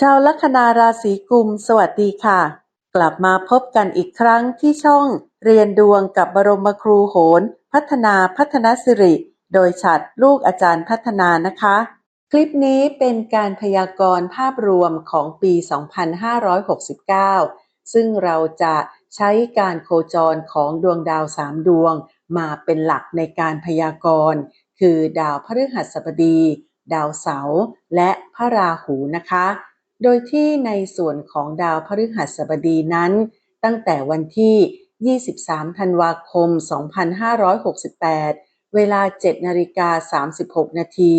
ชาวลัคนาราศีกุม สวัสดีค่ะ กลับมาพบกันอีกครั้งที่ช่องเรียนดวงกับบรมครูโหน พัฒนาพัฒนสิริ โดยฉัดลูกอาจารย์พัฒนานะคะ คลิปนี้เป็นการพยากรณ์ภาพรวมของปี 2569 ซึ่งเราจะใช้การโคจรของดวงดาวสามดวง มาเป็นหลักในการพยากรณ์ คือดาวพฤหัสบดี ดาวเสาร์และพระราหูนะคะ โดยที่ในส่วนของดาวพฤหัสบดีนั้น ตั้งแต่วันที่ 23 ธันวาคม 2568 เวลา 7 นาฬิกา 36 นาที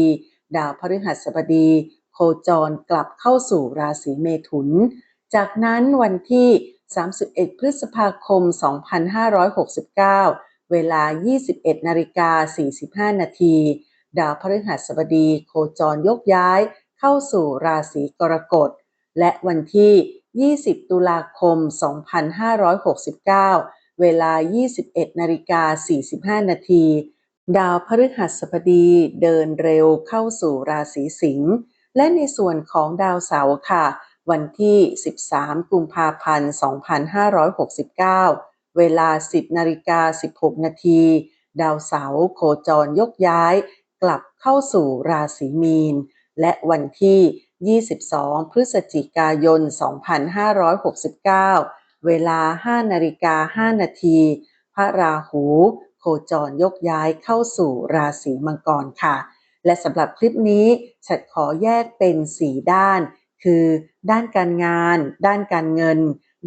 ดาวพฤหัสบดี โคจรกลับเข้าสู่ราศีเมถุน จากนั้นวันที่ 31 พฤษภาคม 2569 เวลา 21 นาฬิกา 45 นาที ดาวพฤหัสบดี โคจรยกย้าย เข้าสู่ราศีกรกฎ และวันที่ 20 ตุลาคม 2569 เวลา 21นาฬิกา45 นาที ดาวพฤหัสบดีเดินเร็วเข้าสู่ราศีสิงห์และในส่วนของดาวเสาร์ค่ะ วันที่ 13 กุมภาพันธ์ 2569 เวลา 10นาฬิกา16 นาที ดาวเสาร์โคจรยกย้าย กลับเข้าสู่ราศีมีน และวันที่ 22 พฤศจิกายน 2569 เวลา 5 นาฬิกา 5 นาที พระราหู โคจรยกย้ายเข้าสู่ราศีมังกรค่ะ และสำหรับคลิปนี้ฉัดขอแยกเป็น 4 ด้าน คือ ด้านการงาน ด้านการเงิน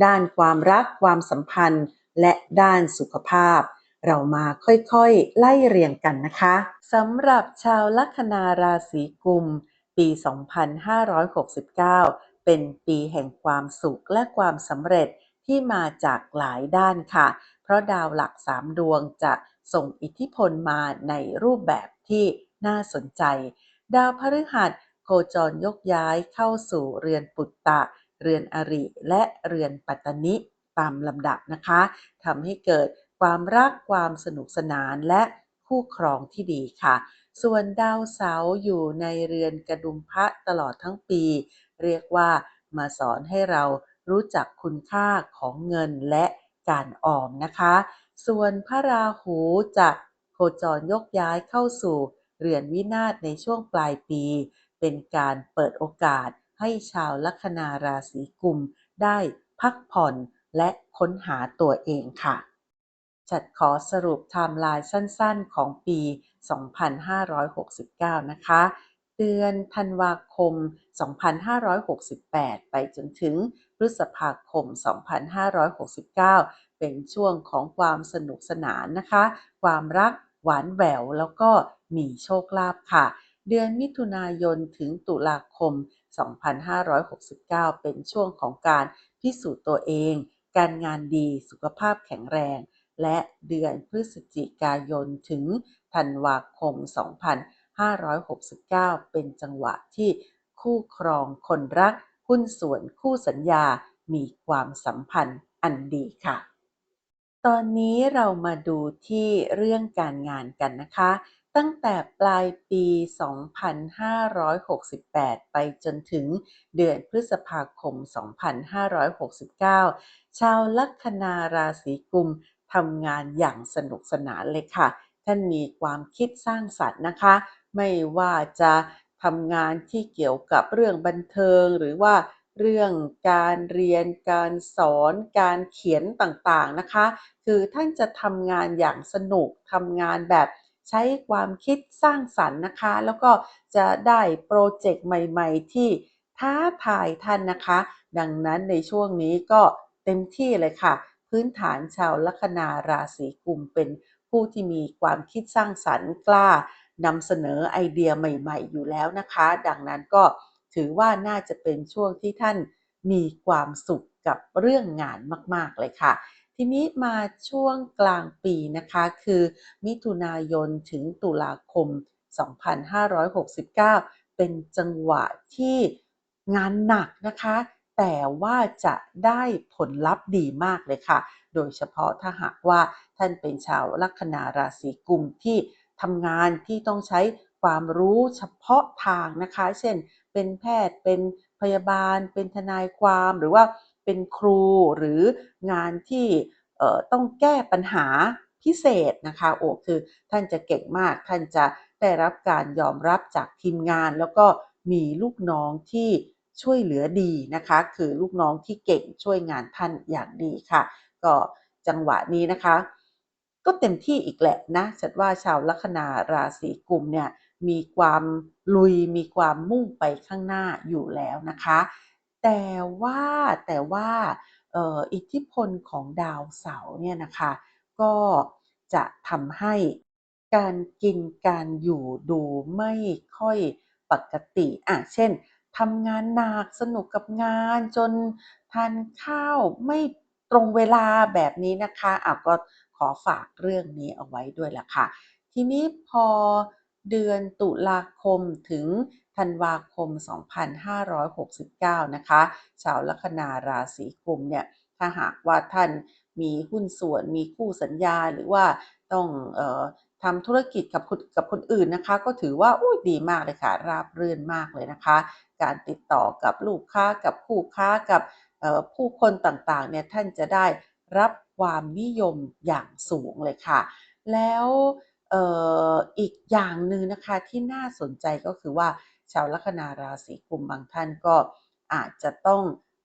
ด้านความรักความสัมพันธ์ และด้านสุขภาพ เรามาค่อยๆ ไล่เรียงกันนะคะสำหรับชาวลัคนาราศีกุม ปี 2569 เป็นปีแห่งความสุขและความสำเร็จที่มาจากหลายด้านค่ะ เพราะดาวหลักสามดวงจะส่งอิทธิพลมาในรูปแบบที่น่าสนใจ ดาวพฤหัสโคจรยกย้ายเข้าสู่เรือนปุตตะ เรือนอริ และเรือนปัตตนิตามลำดับนะคะทำให้เกิดความรักความสนุกสนานและคู่ครองที่ดีค่ะ ส่วนดาวเสาร์อยู่ในเรือนกระดุมพระตลอดทั้งปี เรียกว่ามาสอนให้เรารู้จักคุณค่าของเงินและการออมนะคะ ส่วนพระราหูจะโคจรยกย้ายเข้าสู่เรือนวินาศในช่วงปลายปี เป็นการเปิดโอกาสให้ชาวลัคนาราศีกุมได้พักผ่อนและค้นหาตัวเองค่ะ จัดขอสรุปไทม์ไลน์สั้นๆ ของปี 2569 นะคะ เดือนธันวาคม 2568 ไปจนถึงพฤษภาคม 2569 เป็นช่วงของความสนุกสนานนะคะ ความรักหวานแหววแล้วก็มีโชคลาภค่ะ เดือนมิถุนายนถึงตุลาคม 2569 เป็นช่วงของการพิสูจน์ตัวเอง การงานดีสุขภาพแข็งแรง และเดือนพฤศจิกายนถึงธันวาคม 2569 เป็นจังหวะที่คู่ครองคนรักหุ้นส่วนคู่สัญญามีความสัมพันธ์อันดีค่ะ ตอนนี้เรามาดูที่เรื่องการงานกันนะคะ ตั้งแต่ปลายปี 2568 ไปจนถึงเดือนพฤษภาคม 2569 ชาวลัคนาราศีกุม ทำงานอย่างสนุกสนานเลยค่ะ ท่านมีความคิดสร้างสรรค์นะคะ ไม่ว่าจะทำงานที่เกี่ยวกับเรื่องบันเทิง หรือว่าเรื่องการเรียน การสอน การเขียนต่างๆนะคะ คือท่านจะทำงานอย่างสนุกทำงานแบบใช้ความคิดสร้างสรรค์นะคะ แล้วก็จะได้โปรเจกต์ใหม่ๆ ที่ท้าทายท่านนะคะ ดังนั้นในช่วงนี้ก็เต็มที่เลยค่ะ พื้นฐานชาวลัคนาราศีกุมเป็นผู้ที่มีความคิดสร้างสรรค์กล้านำเสนอไอเดียใหม่ๆ อยู่แล้วนะคะ ดังนั้นก็ถือว่าน่าจะเป็นช่วงที่ท่านมีความสุขกับเรื่องงานมากๆเลยค่ะ ทีนี้มาช่วงกลางปีนะคะ คือมิถุนายนถึงตุลาคม 2569 เป็นจังหวะที่งานหนักนะคะ แต่ว่าจะได้ผลลัพธ์ดีมากเลยค่ะ โดยเฉพาะถ้าหากว่าท่านเป็นชาวลัคนาราศีกุมที่ทำงานที่ต้องใช้ความรู้เฉพาะทางนะคะ เช่น เป็นแพทย์ เป็นพยาบาล เป็นทนายความ หรือว่าเป็นครูหรืองานที่ต้องแก้ปัญหาพิเศษนะคะ โอ้คือท่านจะเก่งมาก ท่านจะได้รับการยอมรับจากทีมงาน แล้วก็มีลูกน้องที่ ช่วยเหลือดีนะคะ คือลูกน้องที่เก่งช่วยงานท่านอย่างดีค่ะ ก็จังหวะนี้นะคะ ก็เต็มที่อีกแหละนะฉันว่าชาวลัคนาราศีกุมเนี่ยมีความลุยมีความมุ่งไปข้างหน้าอยู่แล้วนะคะ แต่ว่าแต่ว่าอ,อิทธิพลของดาวเสาร์เนี่ยนะคะ ก็จะทำให้การกินการอยู่ดูไม่ค่อยปกติอ่าเช่น ทำงานหนักสนุกกับงานจนทานข้าวไม่ตรงเวลาแบบนี้นะคะอาก็ขอฝากเรื่องนี้เอาไว้ด้วยล่ะค่ะ ทีนี้พอเดือนตุลาคมถึงธันวาคม 2569 นะคะชาวลัคนาราศีกุมเนี่ยถ้าหากว่าท่านมีหุ้นส่วนมีคู่สัญญาหรือว่าต้องออ ทำธุรกิจกับคนกับคนอื่นนะคะ ก็ถือว่าอุ๊ยดีมากเลยค่ะ ราบรื่นมากเลยนะคะ การติดต่อกับลูกค้ากับคู่ค้ากับผู้คนต่างๆเนี่ยท่านจะได้รับความนิยมอย่างสูงเลยค่ะ แล้วอออีกอย่างหนึ่งนะคะที่น่าสนใจก็คือว่าชาวลัคนาราศีกุมบางท่านก็อาจจะต้อง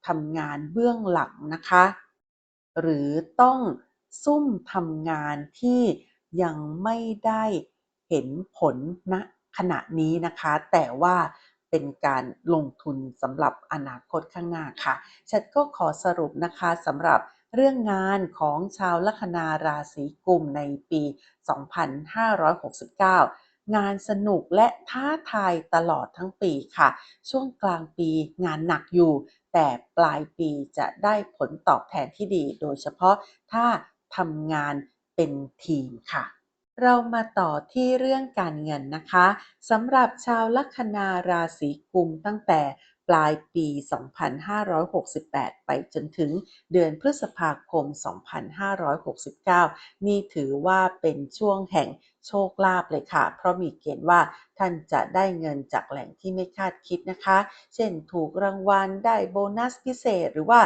ทำงานเบื้องหลังนะคะ หรือต้องซุ่มทำงานที่ ยังไม่ได้เห็นผลณขณะนี้นะคะ แต่ว่าเป็นการลงทุนสำหรับอนาคตข้างหน้าค่ะฉันก็ขอสรุปนะคะสำหรับเรื่องงานของชาวลัคนาราศีกุมในปี 2569 งานสนุกและท้าทายตลอดทั้งปีค่ะ ช่วงกลางปีงานหนักอยู่ แต่ปลายปีจะได้ผลตอบแทนที่ดี โดยเฉพาะถ้าทำงาน เป็นทีมค่ะเรามาต่อที่เรื่องการเงินนะคะสำหรับชาวลัคนาราศีกุมตั้งแต่ปลายปี 2568 ไปจนถึงเดือนพฤษภาคม 2569 นี่ถือว่าเป็นช่วงแห่งโชคลาภเลยค่ะ เพราะมีเกณฑ์ว่าท่านจะได้เงินจากแหล่งที่ไม่คาดคิดนะคะ เช่นถูกรางวัลได้โบนัสพิเศษ หรือว่า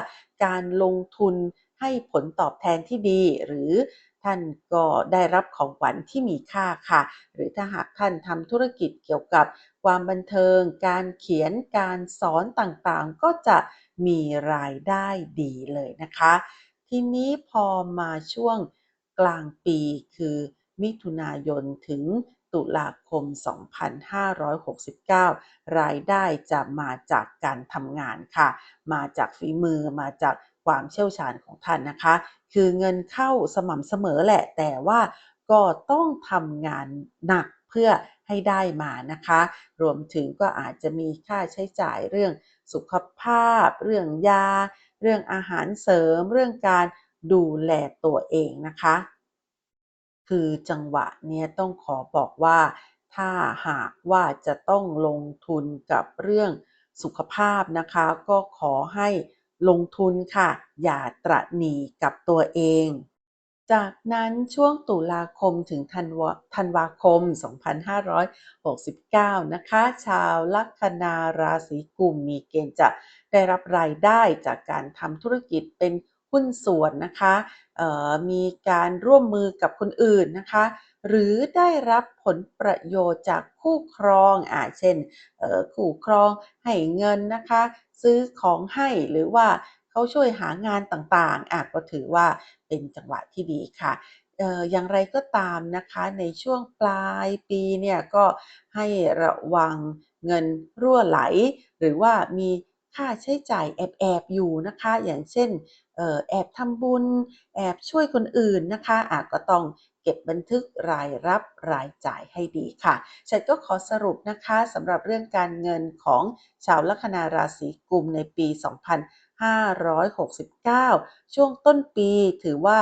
การลงทุนให้ผลตอบแทนที่ดีหรือ ท่านก็ได้รับของขวัญที่มีค่าค่ะ หรือถ้าหากท่านทำธุรกิจเกี่ยวกับความบันเทิง การเขียนการสอนต่างๆ ก็จะมีรายได้ดีเลยนะคะ ทีนี้พอมาช่วงกลางปีคือมิถุนายนถึงตุลาคม 2569 รายได้จะมาจากการทำงานค่ะ มาจากฝีมือมาจาก ความเชี่ยวชาญของท่านนะคะ คือเงินเข้าสม่ำเสมอแหละ แต่ว่าก็ต้องทำงานหนักเพื่อให้ได้มานะคะ รวมถึงก็อาจจะมีค่าใช้จ่ายเรื่องสุขภาพ เรื่องยา เรื่องอาหารเสริม เรื่องการดูแลตัวเองนะคะ คือจังหวะนี้ต้องขอบอกว่า ถ้าหากว่าจะต้องลงทุนกับเรื่องสุขภาพนะคะ ก็ขอให้ ลงทุนค่ะ อย่าตระหนี่กับตัวเอง จากนั้นช่วงตุลาคมถึงธันวาคม 2569 นะคะ ชาวลัคนาราศีกุมมีเกณฑ์จะได้รับรายได้จากการทำธุรกิจเป็นหุ้นส่วนนะคะมีการร่วมมือกับคนอื่นนะคะ หรือได้รับผลประโยชน์จากคู่ครองอ่าเช่นคู่ครองให้เงินนะคะ ซื้อของให้หรือว่าเขาช่วยหางานต่างๆอ่าก็ถือว่าเป็นจังหวะที่ดีค่ะอย่างไรก็ตามนะคะในช่วงปลายปีเนี่ยก็ให้ระวังเงินรั่วไหล หรือว่ามีค่าใช้จ่ายแอบๆอยู่นะคะ อย่างเช่น แอบทำบุญ แอบช่วยคนอื่นนะคะอ่าก็ต้องเก็บบันทึกรายรับรายจ่ายให้ดีค่ะฉันก็ขอสรุปนะคะสำหรับเรื่องการเงินของชาวลัคนาราศีกุมในปี 2569 ช่วงต้นปีถือว่า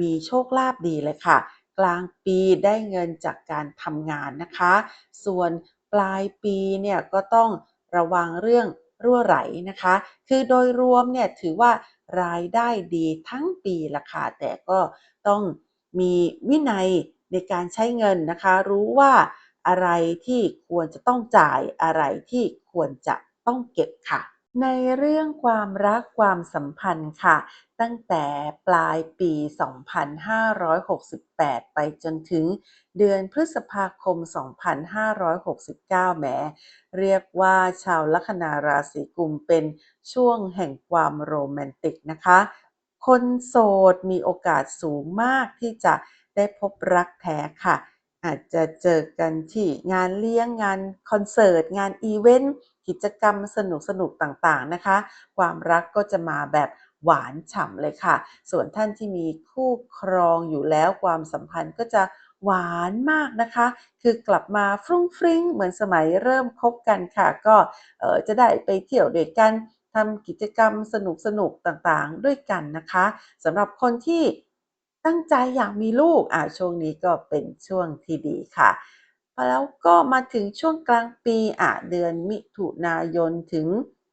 มีโชคลาภดีเลยค่ะ กลางปีได้เงินจากการทำงานนะคะ ส่วนปลายปีเนี่ยก็ต้องระวังเรื่องรั่วไหลนะคะ คือโดยรวมเนี่ยถือว่า รายได้ดีทั้งปีล่ะค่ะแต่ก็ต้องมีวินัยในการใช้เงินนะคะ รู้ว่าอะไรที่ควรจะต้องจ่ายอะไรที่ควรจะต้องเก็บค่ะ ในเรื่องความรักความสัมพันธ์ค่ะ ตั้งแต่ปลายปี 2568 ไปจนถึงเดือนพฤษภาคม 2569 แหม เรียกว่าชาวลัคนาราศีกุมเป็นช่วงแห่งความโรแมนติกนะคะ คนโสดมีโอกาสสูงมากที่จะได้พบรักแท้ค่ะ อาจจะเจอกันที่งานเลี้ยงงานคอนเสิร์ต งานอีเวนต์กิจกรรมสนุกๆต่างๆนะคะ ความรักก็จะมาแบบหวานฉ่ำเลยค่ะ ส่วนท่านที่มีคู่ครองอยู่แล้วความสัมพันธ์ก็จะหวานมากนะคะ คือกลับมาฟรุ้งฟริ้งเหมือนสมัยเริ่มคบกันค่ะ ก็เออจะได้ไปเที่ยวด้วยกันทำกิจกรรมสนุกๆต่างๆ ด้วยกันนะคะสำหรับคนที่ ตั้งใจอยากมีลูกอ่าช่วงนี้ก็เป็นช่วงที่ดีค่ะ แล้วก็มาถึงช่วงกลางปีอะเดือนมิถุนายนถึง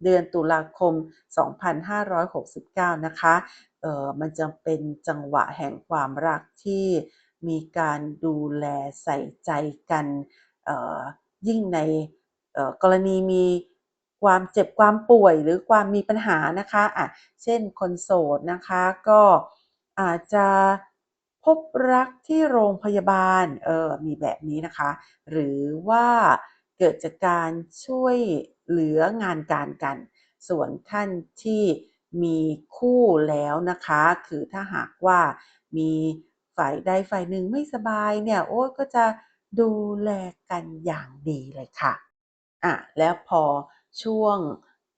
เดือนตุลาคม 2569 นะคะเอ่อมันจะเป็นจังหวะแห่งความรักที่มีการดูแลใส่ใจกันเอ่อยิ่งในเอ่อกรณีมีความเจ็บความป่วยหรือความมีปัญหานะคะอะเช่นคนโสดนะคะก็ อาจจะพบรักที่โรงพยาบาล เออ มีแบบนี้นะคะ หรือว่าเกิดจากการช่วยเหลืองานการกัน ส่วนท่านที่มีคู่แล้วนะคะ คือถ้าหากว่ามีฝ่ายใดฝ่ายหนึ่งไม่สบายเนี่ย โอ้ก็จะดูแลกันอย่างดีเลยค่ะ อะ แล้วพอช่วง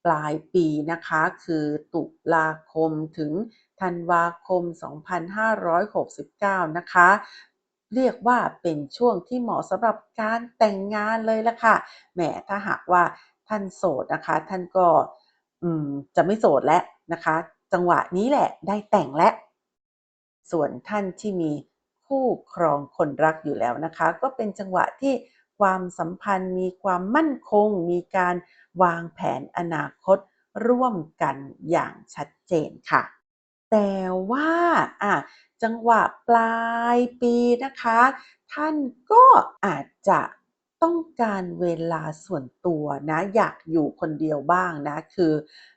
ปลายปีนะคะ คือตุลาคมถึง ธันวาคม 2569 นะคะ เรียกว่าเป็นช่วงที่เหมาะสำหรับการแต่งงานเลยละค่ะแหมถ้าหากว่าท่านโสดนะคะ ท่านก็จะไม่โสดแล้วนะคะ จังหวะนี้แหละได้แต่งและส่วนท่านที่มีคู่ครองคนรักอยู่แล้วนะคะ ก็เป็นจังหวะที่ความสัมพันธ์มีความมั่นคง มีการวางแผนอนาคตร่วมกันอย่างชัดเจนค่ะ แต่ว่าอะจังหวะปลายปีนะคะ ท่านก็อาจจะต้องการเวลาส่วนตัวนะ อยากอยู่คนเดียวบ้างนะ คือ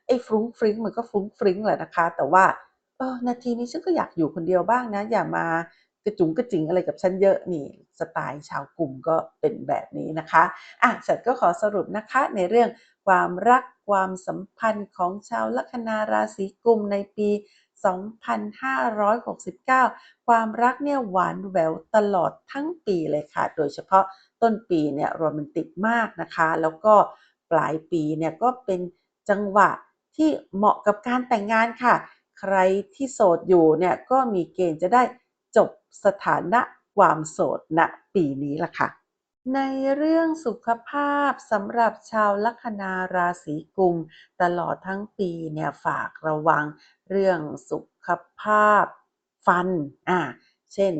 ไอ้ฟรุ้งฟริ้งมันก็ฟรุ้งฟริ้งแหละนะคะ แต่ว่าเออนาทีนี้ฉันก็อยากอยู่คนเดียวบ้างนะ อย่ามากระจุงกระจิงอะไรกับฉันเยอะนี่สไตล์ชาวกลุ่มก็เป็นแบบนี้นะคะอะฉันก็ขอสรุปนะคะในเรื่องความรักความสัมพันธ์ของชาวลัคนาราศีกุมในปี 2569 ความรักเนี่ยหวานแหววตลอดทั้งปีเลยค่ะ โดยเฉพาะต้นปีเนี่ยโรแมนติกมากนะคะ แล้วก็ปลายปีเนี่ยก็เป็นจังหวะที่เหมาะกับการแต่งงานค่ะ ใครที่โสดอยู่เนี่ยก็มีเกณฑ์จะได้จบสถานะความโสดณปีนี้ล่ะค่ะ ในเรื่องสุขภาพสำหรับชาวลัคนาราศีกุม ตลอดทั้งปีเนี่ยฝากระวังเรื่องสุขภาพฟันอ่าเช่น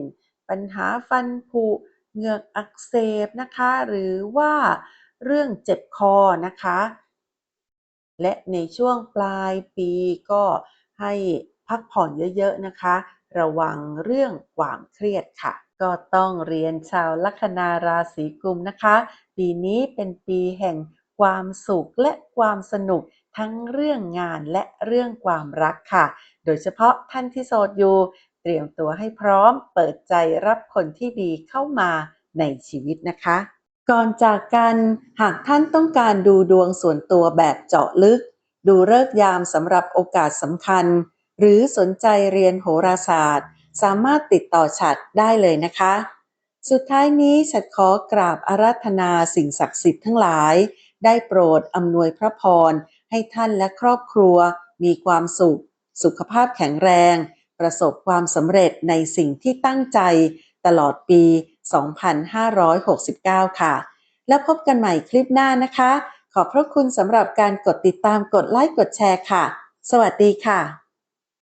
ปัญหาฟันผุเหงือกอักเสบนะคะ หรือว่าเรื่องเจ็บคอนะคะ และในช่วงปลายปีก็ให้พักผ่อนเยอะๆนะคะ ระวังเรื่องความเครียดค่ะ ก็ต้องเรียนชาวลัคนาราศีกุมนะคะ ปีนี้เป็นปีแห่งความสุขและความสนุกทั้งเรื่องงานและเรื่องความรักค่ะ โดยเฉพาะท่านที่โสดอยู่ เตรียมตัวให้พร้อมเปิดใจรับคนที่ดีเข้ามาในชีวิตนะคะ ก่อนจากกันหากท่านต้องการดูดวงส่วนตัวแบบเจาะลึก ดูเลิกยามสำหรับโอกาสสำคัญ หรือสนใจเรียนโหราศาสตร์ สามารถติดต่อฉัดได้เลยนะคะ สุดท้ายนี้ฉัดขอกราบอาราธนาสิ่งศักดิ์สิทธิ์ทั้งหลาย ได้โปรดอำนวยพระพร ให้ท่านและครอบครัว มีความสุข สุขภาพแข็งแรง ประสบความสำเร็จในสิ่งที่ตั้งใจ ตลอดปี 2569 ค่ะ แล้วพบกันใหม่คลิปหน้านะคะ ขอบพระคุณสำหรับการกดติดตามกดไลค์กดแชร์ค่ะ สวัสดีค่ะ